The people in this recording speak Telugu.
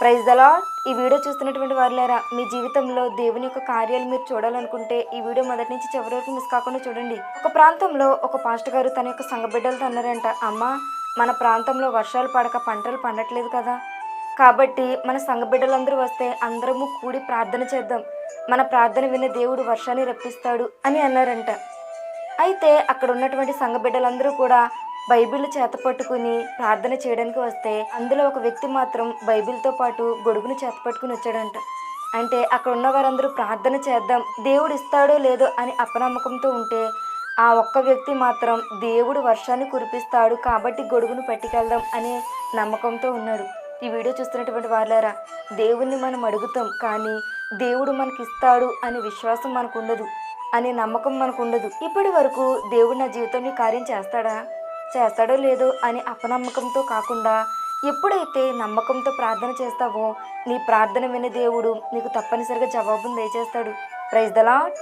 ప్రైజ్ దలా ఈ వీడియో చూస్తున్నటువంటి వారులారా మీ జీవితంలో దేవుని యొక్క కార్యాలు మీరు చూడాలనుకుంటే ఈ వీడియో మొదటి నుంచి చివరి వరకు మిస్ కాకుండా చూడండి. ఒక ప్రాంతంలో ఒక పాస్టర్ గారు తన యొక్క సంఘబిడ్డలతో అన్నారంట అమ్మ మన ప్రాంతంలో వర్షాలు పడక పంటలు పండట్లేదు కదా. కాబట్టి మన సంఘబిడ్డలందరూ వస్తే అందరము కూడి ప్రార్థన చేద్దాం. మన ప్రార్థన విన్న దేవుడు వర్షాన్ని రప్పిస్తాడు అని అన్నారంట. అయితే అక్కడ ఉన్నటువంటి సంఘబిడ్డలందరూ కూడా బైబిల్ చేత పట్టుకుని ప్రార్థన చేయడానికి వస్తే అందులో ఒక వ్యక్తి మాత్రం బైబిల్తో పాటు గొడుగును చేత పట్టుకుని వచ్చాడంట. అంటే అక్కడ ఉన్న వారందరూ ప్రార్థన చేద్దాం దేవుడు ఇస్తాడో లేదో అని అపనమ్మకంతో ఉంటే ఆ ఒక్క వ్యక్తి మాత్రం దేవుడు వర్షాన్ని కురిపిస్తాడు కాబట్టి గొడుగును పట్టుకెళ్దాం అనే నమ్మకంతో ఉన్నాడు. ఈ వీడియో చూస్తున్నటువంటి వాళ్ళారా దేవుణ్ణి మనం అడుగుతాం కానీ దేవుడు మనకి ఇస్తాడు అనే విశ్వాసం మనకు ఉండదు అనే నమ్మకం మనకు ఉండదు. ఇప్పటి వరకు దేవుడు నా జీవితంలో కార్యం చేస్తాడా? చేస్తాడో లేదో అని అపనమ్మకంతో కాకుండా ఎప్పుడైతే నమ్మకంతో ప్రార్థన చేస్తావో నీ ప్రార్థన విని దేవుడు నీకు తప్పనిసరిగా జవాబును దయచేస్తాడు. ప్రైజ్ దలా